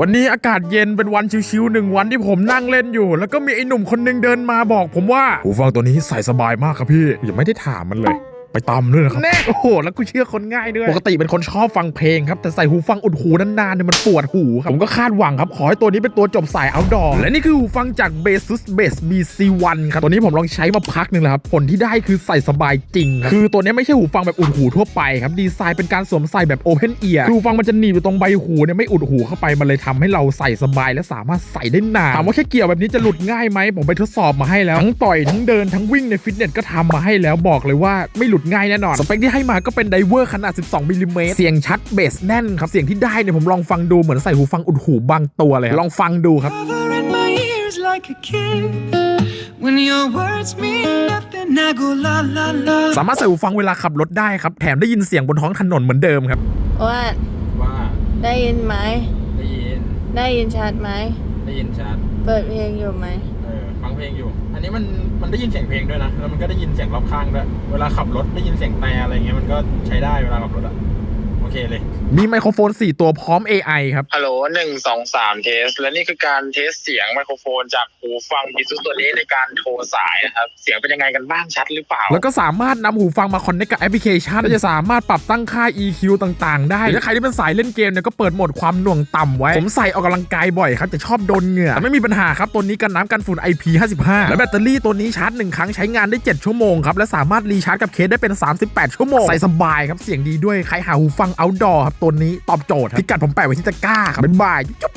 วันนี้อากาศเย็นเป็นวันชิวๆหนึ่งวันที่ผมนั่งเล่นอยู่ แล้วก็มีไอ้หนุ่มคนหนึงเดินมาบอกผมว่าหูฟังตัวนี้ใส่สบายมากครับพี่ยังไม่ได้ถามมันเลย ไปตำด้วยนะครับแน่โอ้โหแล้วกูเชื่อคนง่ายด้วยปกติเป็นคนชอบฟังเพลงครับแต่ใส่หูฟังอุดหูนานๆเนี่ยมันปวดหูครับผมก็คาดหวังครับขอให้ตัวนี้เป็นตัวจบสาย outdoor และนี่คือหูฟังจาก Basus Bass BC1 ครับตัวนี้ผมลองใช้มาพักหนึ่งแล้วครับผลที่ได้คือใส่สบายจริงครับคือตัวนี้ไม่ใช่หูฟังแบบอุดหูทั่วไปครับดีไซน์เป็นการสวมใส่แบบ Open Ear คือหูฟังมันจะหนีบอยู่ตรงใบหูเนี่ยไม่อุดหูเข้าไปมันเลยทำให้เราใส่สบายและสามารถใส่ได้นานถามว่าแค่เกี่ยวแบบนี้จะหลุดง่ายไหมผมไปทดสอบมาให้แล้วทั้งต่อยทั้งเดินทั้งวิ่งในฟิตเนสก็ทำมาให้แล้วบอกเลยว่าไม่หลุดง่ายแน่นอน สเปคที่ให้มาก็เป็นไดเวอร์ขนาด 12มิลลิเมตรเสียงชัดเบสแน่นครับ เสียงที่ได้เนี่ยผมลองฟังดูเหมือนใส่หูฟังอุดหูบางตัวเลยครับลองฟังดูครับ Cover in my ears like a kid. When your words mean nothing, I go la la la. สามารถใส่หูฟังเวลาขับรถได้ครับ แถมได้ยินเสียงบนท้องถนนเหมือนเดิมครับ อ้ว่าว่าได้ยินไหม ได้ยิน ได้ยินชัดไหม ได้ยินชัด เปิดเพลงอยู่ไหม เออฟัง เพลงอยู่ อันนี้มันมันได้ยินเสียงเพลงด้วยนะ แล้วมันก็ได้ยินเสียงรอบข้างด้วย เวลาขับรถได้ยินเสียงแต่อะไรเงี้ยมันก็ใช้ได้เวลาขับรถอะ เคเลย มีไมโครโฟน 4 ตัวพร้อม AI ครับ ฮัลโหลหนึ่งสองสามเทส และนี่คือการเทสเสียงไมโครโฟนจากหูฟังบิซุตัวนี้ในการโทรสายนะครับ เสียงเป็นยังไงกันบ้างชัดหรือเปล่า แล้วก็สามารถนำหูฟังมาคอนเนคกับแอปพลิเคชันและจะสามารถปรับตั้งค่า EQ ต่างๆ ได้ถ้าใครที่เป็นสายเล่นเกมเนี่ยก็เปิดโหมดความหน่วงต่ำไว้ ผมใส่ออกกำลังกายบ่อยครับแต่ชอบโดนเหงื่อแต่ไม่มีปัญหาครับตัวนี้กันน้ำกันฝุ่น IP55 และแบตเตอรี่ตัวนี้ชาร์จหนึ่งครั้งใช้งานได้ 7 ชั่วโมงครับและสามารถรีชาร์จกับเคสได้เป็น 38 ชั่วโมงใส่สบายครับเสียงดีด้วยใครหาหูฟัง outdoor ครับตัวนี้ตอบโจทย์ครับพิกัดผมแปะไว้ที่ตะกร้าครับบ๊ายบายจุ๊บ